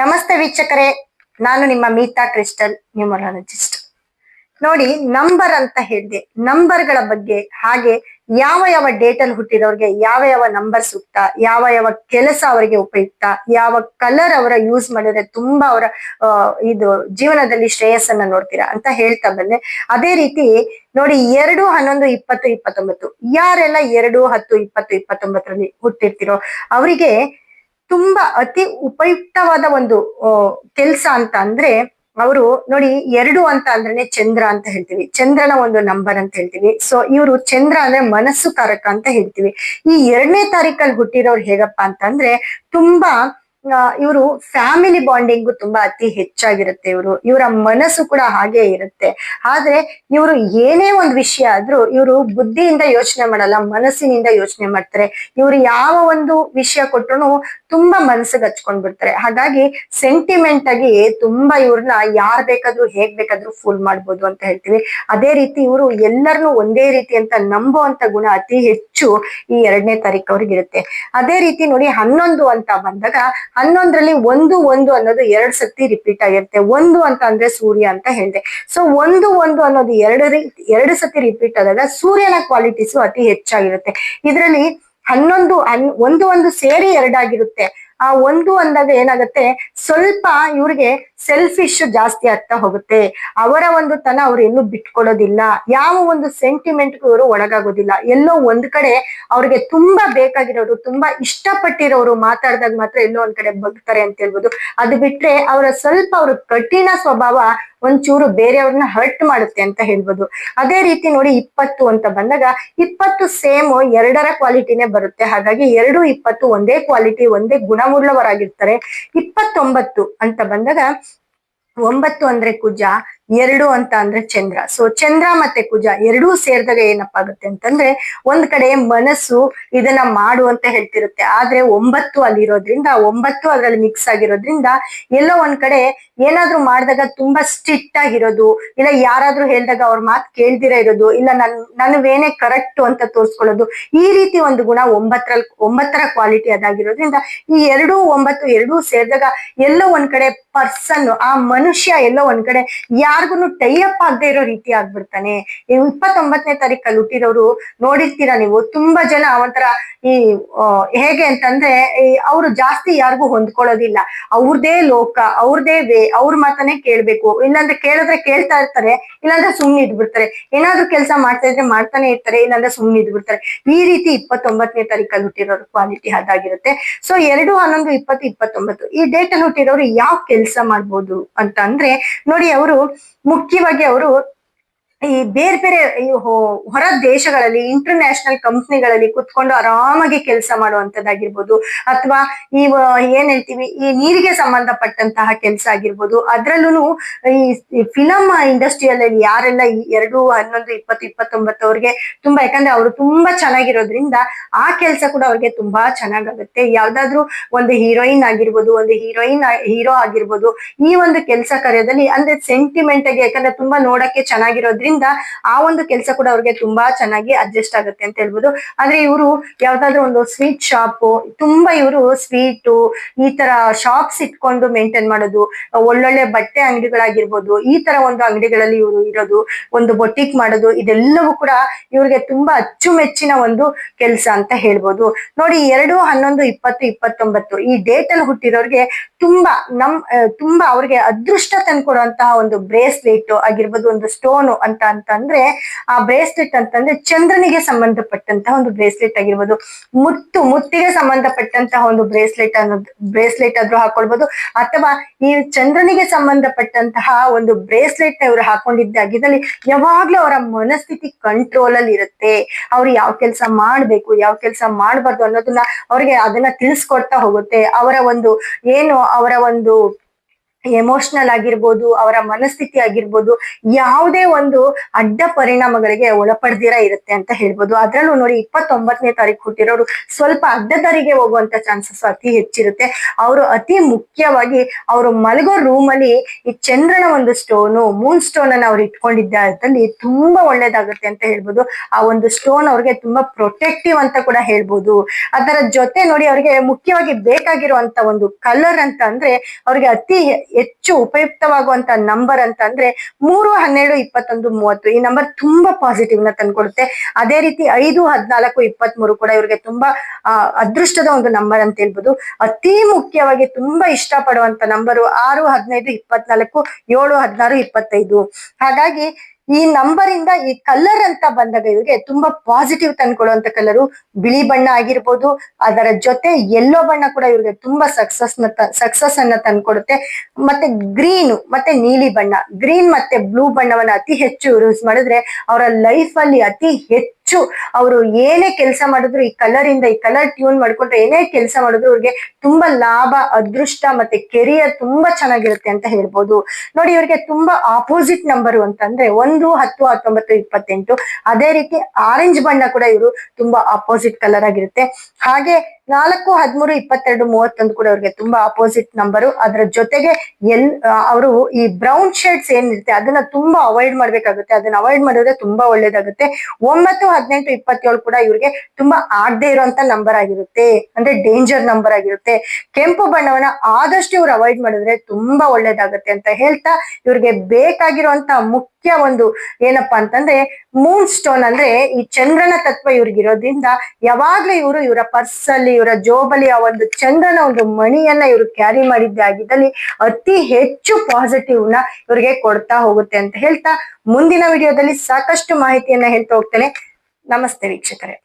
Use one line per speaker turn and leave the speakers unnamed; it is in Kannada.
ನಮಸ್ತೆ ವೀಕ್ಷಕರೇ. ನಾನು ನಿಮ್ಮ ಮೀತಾ ಕ್ರಿಸ್ಟಲ್, ನ್ಯೂಮರಾಲಜಿಸ್ಟ್. ನೋಡಿ, ನಂಬರ್ ಅಂತ ಹೇಳಿದೆ, ನಂಬರ್ಗಳ ಬಗ್ಗೆ, ಹಾಗೆ ಯಾವ ಯಾವ ಡೇಟ್ ಅಲ್ಲಿ ಹುಟ್ಟಿದವ್ರಿಗೆ ಯಾವ ಯಾವ ನಂಬರ್ ಸೂಕ್ತ ಯಾವ ಯಾವ ಕೆಲಸ ಅವರಿಗೆ ಉಪಯುಕ್ತ, ಯಾವ ಕಲರ್ ಅವರ ಯೂಸ್ ಮಾಡಿದ್ರೆ ತುಂಬಾ ಅವರ ಇದು ಜೀವನದಲ್ಲಿ ಶ್ರೇಯಸ್ಸನ್ನ ನೋಡ್ತೀರಾ ಅಂತ ಹೇಳ್ತಾ ಬಂದೆ. ಅದೇ ರೀತಿ, ನೋಡಿ, ಎರಡು, ಹನ್ನೊಂದು, ಇಪ್ಪತ್ತು, ಇಪ್ಪತ್ತೊಂಬತ್ತು, ಯಾರೆಲ್ಲ ಎರಡು, ಹತ್ತು, ಇಪ್ಪತ್ತು, ಇಪ್ಪತ್ತೊಂಬತ್ತರಲ್ಲಿ ಹುಟ್ಟಿರ್ತಿರೋ, ಅವರಿಗೆ ತುಂಬಾ ಅತಿ ಉಪಯುಕ್ತವಾದ ಒಂದು ಕೆಲಸ ಅಂತ ಅಂದ್ರೆ ಅವರು ನೋಡಿ ಎರಡು ಅಂತ ಅಂದ್ರೆ ಚಂದ್ರ ಅಂತ ಹೇಳ್ತೀವಿ. ಚಂದ್ರನ ಒಂದು ನಂಬರ್ ಅಂತ ಹೇಳ್ತೀವಿ. ಸೊ ಇವರು ಚಂದ್ರ ಅಂದ್ರೆ ಮನಸ್ಸು ಕಾರಕ ಅಂತ ಹೇಳ್ತೀವಿ. ಈ ಎರಡನೇ ತಾರೀಕಲ್ಲಿ ಹುಟ್ಟಿರೋರು ಹೇಗಪ್ಪ ಅಂತಂದ್ರೆ ತುಂಬಾ ಇವರು ಫ್ಯಾಮಿಲಿ ಬಾಂಡಿಂಗು ತುಂಬಾ ಅತಿ ಹೆಚ್ಚಾಗಿರುತ್ತೆ ಇವರು. ಇವರ ಮನಸ್ಸು ಕೂಡ ಹಾಗೆ ಇರುತ್ತೆ. ಆದ್ರೆ ಇವರು ಏನೇ ಒಂದು ವಿಷಯ ಆದ್ರೂ ಇವರು ಬುದ್ಧಿಯಿಂದ ಯೋಚನೆ ಮಾಡಲ್ಲ, ಮನಸ್ಸಿನಿಂದ ಯೋಚನೆ ಮಾಡ್ತಾರೆ. ಇವರು ಯಾವ ಒಂದು ವಿಷಯ ಕೊಟ್ಟರು ತುಂಬಾ ಮನಸ್ಸಿಗೆ ಹಚ್ಕೊಂಡ್ ಬಿಡ್ತಾರೆ ಹಾಗಾಗಿ ಸೆಂಟಿಮೆಂಟ್ ಆಗಿ ತುಂಬಾ ಇವ್ರನ್ನ ಯಾರ್ ಬೇಕಾದ್ರೂ, ಹೇಗ್ ಬೇಕಾದ್ರೂ ಫೂಲ್ ಮಾಡ್ಬೋದು ಅಂತ ಹೇಳ್ತೀವಿ. ಅದೇ ರೀತಿ ಇವರು ಎಲ್ಲರನ್ನು ಒಂದೇ ರೀತಿ ಅಂತ ನಂಬೋ ಅಂತ ಗುಣ ಅತಿ ಹೆಚ್ಚು ಈ ಎರಡನೇ ತಾರೀಕು ಅವ್ರಿಗೆ ಇರುತ್ತೆ ಅದೇ ರೀತಿ ನೋಡಿ ಹನ್ನೊಂದು ಅಂತ ಬಂದಾಗ ಹನ್ನೊಂದರಲ್ಲಿ ಒಂದು ಒಂದು ಅನ್ನೋದು ಎರಡ್ ಸತಿ ರಿಪೀಟ್ ಆಗಿರುತ್ತೆ. ಒಂದು ಅಂತ ಅಂದ್ರೆ ಸೂರ್ಯ ಅಂತ ಹೇಳಿದೆ. ಸೊ ಒಂದು ಒಂದು ಅನ್ನೋದು ಎರಡು ಎರಡು ಸತಿ ರಿಪೀಟ್ ಆದಾಗ ಸೂರ್ಯನ ಕ್ವಾಲಿಟೀಸು ಅತಿ ಹೆಚ್ಚಾಗಿರುತ್ತೆ. ಇದರಲ್ಲಿ ಹನ್ನೊಂದು, ಹನ್, ಒಂದು ಒಂದು ಸೇರಿ ಎರಡಾಗಿರುತ್ತೆ. ಆ ಒಂದು ಅಂದಾಗ ಏನಾಗುತ್ತೆ? ಸ್ವಲ್ಪ ಇವ್ರಿಗೆ ಸೆಲ್ಫಿಶ್ ಜಾಸ್ತಿ ಆಗ್ತಾ ಹೋಗುತ್ತೆ. ಅವರ ಒಂದು ತನ ಅವ್ರು ಎಲ್ಲೂ ಬಿಟ್ಕೊಡೋದಿಲ್ಲ ಯಾವ ಒಂದು ಸೆಂಟಿಮೆಂಟ್ ಇವರು ಒಳಗಾಗೋದಿಲ್ಲ. ಎಲ್ಲೋ ಒಂದ್ ಕಡೆ ಅವ್ರಿಗೆ ತುಂಬಾ ಬೇಕಾಗಿರೋರು, ತುಂಬಾ ಇಷ್ಟಪಟ್ಟಿರೋರು ಮಾತಾಡಿದಾಗ ಮಾತ್ರ ಎಲ್ಲೋ ಒಂದ್ ಕಡೆ ಬಗ್ತಾರೆ ಅಂತ ಹೇಳ್ಬೋದು. ಅದು ಬಿಟ್ರೆ ಅವರ ಸ್ವಲ್ಪ ಅವ್ರ ಕಠಿಣ ಸ್ವಭಾವ ಒಂಚೂರು ಬೇರೆಯವ್ರನ್ನ ಹರ್ಟ್ ಮಾಡುತ್ತೆ ಅಂತ ಹೇಳ್ಬೋದು. ಅದೇ ರೀತಿ ನೋಡಿ ಇಪ್ಪತ್ತು ಅಂತ ಬಂದಾಗ ಇಪ್ಪತ್ತು ಸೇಮ್ ಎರಡರ ಕ್ವಾಲಿಟಿನೇ ಬರುತ್ತೆ. ಹಾಗಾಗಿ ಎರಡು ಇಪ್ಪತ್ತು ಒಂದೇ ಕ್ವಾಲಿಟಿ ಒಂದೇ ಗುಣವುಳ್ಳವರಾಗಿರ್ತಾರೆ ಇಪ್ಪತ್ತೊಂಬತ್ತು ಅಂತ ಬಂದಾಗ ಒಂಬತ್ತು ಅಂದ್ರೆ ಕುಜ ಎರಡು ಅಂತ ಅಂದ್ರೆ ಚಂದ್ರ. ಸೊ ಚಂದ್ರ ಮತ್ತೆ ಕುಜ ಎರಡೂ ಸೇರಿದಾಗ ಏನಪ್ಪ ಆಗುತ್ತೆ ಅಂತಂದ್ರೆ ಒಂದ್ ಕಡೆ ಮನಸ್ಸು ಇದನ್ನ ಮಾಡು ಅಂತ ಹೇಳ್ತಿರುತ್ತೆ. ಆದ್ರೆ ಒಂಬತ್ತು ಅಲ್ಲಿರೋದ್ರಿಂದ, ಒಂಬತ್ತು ಅದ್ರಲ್ಲಿ ಮಿಕ್ಸ್ ಆಗಿರೋದ್ರಿಂದ ಎಲ್ಲೋ ಒಂದ್ ಕಡೆ ಏನಾದ್ರೂ ಮಾಡಿದಾಗ ತುಂಬಾ ಸ್ಟ್ರಿಕ್ಟ್ ಆಗಿರೋದು, ಇಲ್ಲ ಯಾರಾದ್ರೂ ಹೇಳಿದಾಗ ಅವ್ರ ಮಾತು ಕೇಳ್ದಿರ ಇರೋದು, ಇಲ್ಲ ನನ್ ನನ್ವೇನೇ ಕರೆಕ್ಟ್ ಅಂತ ತೋರ್ಸ್ಕೊಳ್ಳೋದು, ಈ ರೀತಿ ಒಂದು ಗುಣ ಒಂಬತ್ತರಲ್ಲಿ, ಒಂಬತ್ತರ ಕ್ವಾಲಿಟಿ ಅದಾಗಿರೋದ್ರಿಂದ ಈ ಎರಡು ಒಂಬತ್ತು ಎರಡೂ ಸೇರಿದಾಗ ಎಲ್ಲೋ ಒಂದ್ ಕಡೆ ಪರ್ಸನ್ ಆ ಮನುಷ್ಯ ಎಲ್ಲೋ ಒಂದ್ ಕಡೆ ಯಾರಿಗೂ ಟೈಅಪ್ ಆಗದೆ ಇರೋ ರೀತಿ ಆಗ್ಬಿಡ್ತಾನೆ. ಇಪ್ಪತ್ತೊಂಬತ್ತನೇ ತಾರೀಕಲ್ಲಿ ಹುಟ್ಟಿರೋರು ನೋಡಿರ್ತೀರಾ ನೀವು, ತುಂಬಾ ಜನ ಒಂಥರ ಈ ಹೇಗೆ ಅಂತಂದ್ರೆ ಅವರು ಜಾಸ್ತಿ ಯಾರಿಗೂ ಹೊಂದ್ಕೊಳ್ಳೋದಿಲ್ಲ. ಅವ್ರದೇ ಲೋಕ, ಅವ್ರದೇ ವೇ, ಅವ್ರ ಮಾತನೇ ಕೇಳ್ಬೇಕು. ಇಲ್ಲಾಂದ್ರೆ ಕೇಳಿದ್ರೆ ಕೇಳ್ತಾ ಇರ್ತಾರೆ, ಇಲ್ಲಾಂದ್ರೆ ಸುಮ್ಮನೆ ಇದ್ಬಿಡ್ತಾರೆ. ಏನಾದ್ರೂ ಕೆಲಸ ಮಾಡ್ತಾ ಇದ್ರೆ ಮಾಡ್ತಾನೆ ಇರ್ತಾರೆ, ಇಲ್ಲಾಂದ್ರೆ ಸುಮ್ಮನೆ ಇದ್ಬಿಡ್ತಾರೆ. ಈ ರೀತಿ ಇಪ್ಪತ್ತೊಂಬತ್ತನೇ ತಾರೀಕಲ್ಲಿ ಹುಟ್ಟಿರೋರು ಕ್ವಾಲಿಟಿ ಅದಾಗಿರುತ್ತೆ. ಸೊ ಎರಡು, ಹನ್ನೊಂದು, ಇಪ್ಪತ್ತು, ಇಪ್ಪತ್ತೊಂಬತ್ತು, ಈ ಡೇಟ್ ಅಲ್ಲಿ ಹುಟ್ಟಿರೋರು ಯಾವ ಕೆಲಸ ಮಾಡ್ಬೋದು ಅಂತ ಅಂದ್ರೆ ನೋಡಿ ಅವರು ಮುಖ್ಯವಾಗಿ ಅವರು ಈ ಬೇರೆ ಬೇರೆ ಹೊರ ದೇಶಗಳಲ್ಲಿ ಇಂಟರ್ನ್ಯಾಷನಲ್ ಕಂಪ್ನಿಗಳಲ್ಲಿ ಕುತ್ಕೊಂಡು ಆರಾಮಾಗಿ ಕೆಲಸ ಮಾಡುವಂತದ್ದಾಗಿರ್ಬೋದು. ಅಥವಾ ಈ ಏನ್ ಹೇಳ್ತೀವಿ, ಈ ನೀರಿಗೆ ಸಂಬಂಧಪಟ್ಟಂತಹ ಕೆಲಸ ಆಗಿರ್ಬೋದು. ಅದ್ರಲ್ಲೂ ಈ ಫಿಲಂ ಇಂಡಸ್ಟ್ರಿಯಲ್ಲಿ ಯಾರೆಲ್ಲ ಎರಡು, ಹನ್ನೊಂದು, ಇಪ್ಪತ್ತು, ಇಪ್ಪತ್ತೊಂಬತ್ತವ್ರಿಗೆ ತುಂಬಾ, ಯಾಕಂದ್ರೆ ಅವರು ತುಂಬಾ ಚೆನ್ನಾಗಿರೋದ್ರಿಂದ ಆ ಕೆಲಸ ಕೂಡ ಅವ್ರಿಗೆ ತುಂಬಾ ಚೆನ್ನಾಗಾಗುತ್ತೆ. ಯಾವ್ದಾದ್ರು ಒಂದು ಹೀರೋಯಿನ್ ಆಗಿರ್ಬೋದು, ಒಂದು ಹೀರೋಯಿನ್ ಹೀರೋ ಆಗಿರ್ಬೋದು, ಈ ಒಂದು ಕೆಲಸ ಕಾರ್ಯದಲ್ಲಿ ಅಂದ್ರೆ ಸೆಂಟಿಮೆಂಟ್ ಆಗಿ, ಯಾಕಂದ್ರೆ ತುಂಬಾ ನೋಡಕ್ಕೆ ಚೆನ್ನಾಗಿರೋದ್ರಿಂದ ಆ ಒಂದು ಕೆಲಸ ಕೂಡ ಅವ್ರಿಗೆ ತುಂಬಾ ಚೆನ್ನಾಗಿ ಅಡ್ಜಸ್ಟ್ ಆಗುತ್ತೆ ಅಂತ ಹೇಳ್ಬೋದು. ಆದ್ರೆ ಇವರು ಯಾವ್ದಾದ್ರು ಒಂದು ಸ್ವೀಟ್ ಶಾಪ್ ತುಂಬಾ ಇವರು ಸ್ವೀಟು ಈ ತರ ಶಾಪ್ಸ್ ಇಟ್ಕೊಂಡು ಮೇಂಟೈನ್ ಮಾಡೋದು, ಒಳ್ಳೊಳ್ಳೆ ಬಟ್ಟೆ ಅಂಗಡಿಗಳಾಗಿರ್ಬೋದು, ಈ ತರ ಒಂದು ಅಂಗಡಿಗಳಲ್ಲಿ ಇವರು ಇರೋದು, ಒಂದು ಬೊಟಿಕ್ ಮಾಡೋದು, ಇದೆಲ್ಲವೂ ಕೂಡ ಇವ್ರಿಗೆ ತುಂಬಾ ಅಚ್ಚುಮೆಚ್ಚಿನ ಒಂದು ಕೆಲಸ ಅಂತ ಹೇಳ್ಬೋದು. ನೋಡಿ, ಎರಡು, ಹನ್ನೊಂದು, ಇಪ್ಪತ್ತು, ಇಪ್ಪತ್ತೊಂಬತ್ತು ಈ ಡೇಟ್ ಅಲ್ಲಿ ಹುಟ್ಟಿರೋರ್ಗೆ ತುಂಬಾ ನಮ್ ತುಂಬಾ ಅವ್ರಿಗೆ ಅದೃಷ್ಟ ತಂದ್ಕೊಡುವಂತಹ ಒಂದು ಬ್ರೇಸ್ಲೆಟ್ ಆಗಿರ್ಬೋದು, ಒಂದು ಸ್ಟೋನು ಅಂತ ಅಂತಂದ್ರೆ ಆ ಬ್ರೇಸ್ಲೆಟ್ ಅಂತಂದ್ರೆ ಚಂದ್ರನಿಗೆ ಸಂಬಂಧಪಟ್ಟಂತಹ ಒಂದು ಬ್ರೇಸ್ಲೆಟ್ ಆಗಿರ್ಬೋದು. ಮುತ್ತು, ಮುತ್ತಿಗೆ ಸಂಬಂಧಪಟ್ಟಂತಹ ಒಂದು ಬ್ರೇಸ್ಲೆಟ್ ಅನ್ನೋದು ಬ್ರೇಸ್ಲೆಟ್ ಆದ್ರೂ ಹಾಕೊಳ್ಬಹುದು ಅಥವಾ ಈ ಚಂದ್ರನಿಗೆ ಸಂಬಂಧಪಟ್ಟಂತಹ ಒಂದು ಬ್ರೇಸ್ಲೆಟ್ ಇವರು ಹಾಕೊಂಡಿದ್ದಾಗಿದ್ದಲ್ಲಿ ಯಾವಾಗ್ಲೂ ಅವರ ಮನಸ್ಥಿತಿ ಕಂಟ್ರೋಲ್ ಅಲ್ಲಿ ಇರುತ್ತೆ. ಅವ್ರು ಯಾವ ಕೆಲಸ ಮಾಡ್ಬೇಕು, ಯಾವ ಕೆಲಸ ಮಾಡ್ಬಾರ್ದು ಅನ್ನೋದನ್ನ ಅವ್ರಿಗೆ ಅದನ್ನ ತಿಳಿಸ್ಕೊಡ್ತಾ ಹೋಗುತ್ತೆ. ಅವರ ಒಂದು ಏನು, ಅವರ ಒಂದು ಎಮೋಷನಲ್ ಆಗಿರ್ಬೋದು, ಅವರ ಮನಸ್ಥಿತಿ ಆಗಿರ್ಬೋದು, ಯಾವುದೇ ಒಂದು ಅಡ್ಡ ಪರಿಣಾಮಗಳಿಗೆ ಒಳಪಡ್ದಿರ ಇರುತ್ತೆ ಅಂತ ಹೇಳ್ಬೋದು. ಅದ್ರಲ್ಲೂ ನೋಡಿ ಇಪ್ಪತ್ತೊಂಬತ್ತನೇ ತಾರೀಕು ಹುಟ್ಟಿರೋರು ಸ್ವಲ್ಪ ಅಡ್ಡದಾರಿಗೆ ಹೋಗುವಂತ ಚಾನ್ಸಸ್ ಅತಿ ಹೆಚ್ಚಿರುತ್ತೆ. ಅವರು ಅತಿ ಮುಖ್ಯವಾಗಿ ಅವರು ಮಲಗೋ ರೂಮ್ ಅಲ್ಲಿ ಈ ಚಂದ್ರನ ಒಂದು ಸ್ಟೋನು ಮೂನ್ ಸ್ಟೋನ್ ಅನ್ನ ಅವ್ರು ಇಟ್ಕೊಂಡಿದ್ದಲ್ಲಿ ತುಂಬಾ ಒಳ್ಳೇದಾಗುತ್ತೆ ಅಂತ ಹೇಳ್ಬೋದು. ಆ ಒಂದು ಸ್ಟೋನ್ ಅವ್ರಿಗೆ ತುಂಬಾ ಪ್ರೊಟೆಕ್ಟಿವ್ ಅಂತ ಕೂಡ ಹೇಳ್ಬೋದು. ಅದರ ಜೊತೆ ನೋಡಿ ಅವ್ರಿಗೆ ಮುಖ್ಯವಾಗಿ ಬೇಕಾಗಿರುವಂತ ಒಂದು ಕಲರ್ ಅಂತ ಅಂದ್ರೆ ಅವ್ರಿಗೆ ಅತಿ ಹೆಚ್ಚು ಉಪಯುಕ್ತವಾಗುವಂತ ನಂಬರ್ ಅಂತ ಅಂದ್ರೆ ಮೂರು, ಹನ್ನೆರಡು, ಇಪ್ಪತ್ತೊಂದು, ಮೂವತ್ತು. ಈ ನಂಬರ್ ತುಂಬಾ ಪಾಸಿಟಿವ್ನ ತಂದ್ಕೊಡುತ್ತೆ. ಅದೇ ರೀತಿ ಐದು, ಹದಿನಾಲ್ಕು ಇಪ್ಪತ್ತ್ ಮೂರು ಕೂಡ ಇವ್ರಿಗೆ ತುಂಬಾ ಅದೃಷ್ಟದ ಒಂದು ನಂಬರ್ ಅಂತ ಹೇಳ್ಬೋದು. ಅತಿ ಮುಖ್ಯವಾಗಿ ತುಂಬಾ ಇಷ್ಟಪಡುವಂತ ನಂಬರು ಆರು, ಹದಿನೈದು, ಇಪ್ಪತ್ನಾಲ್ಕು, ಏಳು, ಹದಿನಾರು, ಇಪ್ಪತ್ತೈದು. ಹಾಗಾಗಿ ಈ ನಂಬರ್ ಇಂದ ಈ ಕಲರ್ ಅಂತ ಬಂದಾಗ ಇವ್ರಿಗೆ ತುಂಬಾ ಪಾಸಿಟಿವ್ ತಂದ್ಕೊಳ್ಳುವಂತ ಕಲರು ಬಿಳಿ ಬಣ್ಣ ಆಗಿರ್ಬೋದು, ಅದರ ಜೊತೆ ಯೆಲ್ಲೋ ಬಣ್ಣ ಕೂಡ ಇವ್ರಿಗೆ ತುಂಬಾ ಸಕ್ಸಸ್ನ ಸಕ್ಸಸ್ ಅನ್ನ ತಂದ್ಕೊಡುತ್ತೆ ಮತ್ತೆ ಗ್ರೀನ್ ಮತ್ತೆ ನೀಲಿ ಬಣ್ಣ. ಗ್ರೀನ್ ಮತ್ತೆ ಬ್ಲೂ ಬಣ್ಣವನ್ನ ಅತಿ ಹೆಚ್ಚು ಯೂಸ್ ಮಾಡಿದ್ರೆ ಅವರ ಲೈಫ್ ಅಲ್ಲಿ ಅತಿ ಹೆಚ್ಚು ಅವರು ಏನೇ ಕೆಲಸ ಮಾಡಿದ್ರು ಈ ಕಲರಿಂದ ಈ ಕಲರ್ ಟ್ಯೂನ್ ಮಾಡ್ಕೊಂಡ್ರೆ ಏನೇ ಕೆಲಸ ಮಾಡಿದ್ರು ಅವ್ರಿಗೆ ತುಂಬಾ ಲಾಭ, ಅದೃಷ್ಟ ಮತ್ತೆ ಕೆರಿಯರ್ ತುಂಬಾ ಚೆನ್ನಾಗಿರುತ್ತೆ ಅಂತ ಹೇಳ್ಬೋದು. ನೋಡಿ ಇವ್ರಿಗೆ ತುಂಬಾ ಆಪೋಸಿಟ್ ನಂಬರ್ ಅಂತಂದ್ರೆ ಒಂದು, ಹತ್ತು, ಹತ್ತೊಂಬತ್ತು, ಇಪ್ಪತ್ತೆಂಟು ಅದೇ ರೀತಿ ಆರೆಂಜ್ ಬಣ್ಣ ಕೂಡ ಇವರು ತುಂಬಾ ಆಪೋಸಿಟ್ ಕಲರ್ ಆಗಿರುತ್ತೆ. ಹಾಗೆ ನಾಲ್ಕು, ಹದಿಮೂರು, ಇಪ್ಪತ್ತೆರಡು, ಮೂವತ್ತೊಂದು ಕೂಡ ಅವ್ರಿಗೆ ತುಂಬಾ ಅಪೋಸಿಟ್ ನಂಬರು ಅದರ ಜೊತೆಗೆ ಎಲ್ ಅವರು ಈ ಬ್ರೌನ್ ಶೇಡ್ಸ್ ಏನಿರುತ್ತೆ ಅದನ್ನ ತುಂಬಾ ಅವಾಯ್ಡ್ ಮಾಡ್ಬೇಕಾಗುತ್ತೆ. ಅದನ್ನ ಅವಾಯ್ಡ್ ಮಾಡಿದ್ರೆ ತುಂಬಾ ಒಳ್ಳೇದಾಗುತ್ತೆ. ಒಂಬತ್ತು ಹದಿನೆಂಟು, ಇಪ್ಪತ್ತೇಳು ಕೂಡ ಇವ್ರಿಗೆ ತುಂಬಾ ಆಡದೆ ಇರುವಂತ ನಂಬರ್ ಆಗಿರುತ್ತೆ. ಅಂದ್ರೆ ಡೇಂಜರ್ ನಂಬರ್ ಆಗಿರುತ್ತೆ. ಕೆಂಪು ಬಣ್ಣವನ್ನ ಆದಷ್ಟು ಇವ್ರು ಅವಾಯ್ಡ್ ಮಾಡಿದ್ರೆ ತುಂಬಾ ಒಳ್ಳೇದಾಗುತ್ತೆ ಅಂತ ಹೇಳ್ತಾ ಇವ್ರಿಗೆ ಬೇಕಾಗಿರುವಂತ ಮುಖ್ಯ ಒಂದು ಏನಪ್ಪಾ ಅಂತಂದ್ರೆ ಮೂನ್ ಸ್ಟೋನ್ ಅಂದ್ರೆ ಈ ಚಂದ್ರನ ತತ್ವ ಇವ್ರಿಗಿರೋದ್ರಿಂದ ಯಾವಾಗ್ಲೂ ಇವರು ಇವರ ಪರ್ಸ್ ಅಲ್ಲಿ, ಇವರ ಜೋಬಲಿ ಆ ಒಂದು ಚಂದ್ರನ ಒಂದು ಮಣಿಯನ್ನ ಇವರು ಕ್ಯಾರಿ ಮಾಡಿದ್ದೆ ಆಗಿದ್ದಲ್ಲಿ ಅತಿ ಹೆಚ್ಚು ಪಾಸಿಟಿವ್ನ ಇವ್ರಿಗೆ ಕೊಡ್ತಾ ಹೋಗುತ್ತೆ ಅಂತ ಹೇಳ್ತಾ ಮುಂದಿನ ವಿಡಿಯೋದಲ್ಲಿ ಸಾಕಷ್ಟು ಮಾಹಿತಿಯನ್ನ ಹೇಳ್ತಾ ಹೋಗ್ತೇನೆ. ನಮಸ್ತೆ ವೀಕ್ಷಕರೇ.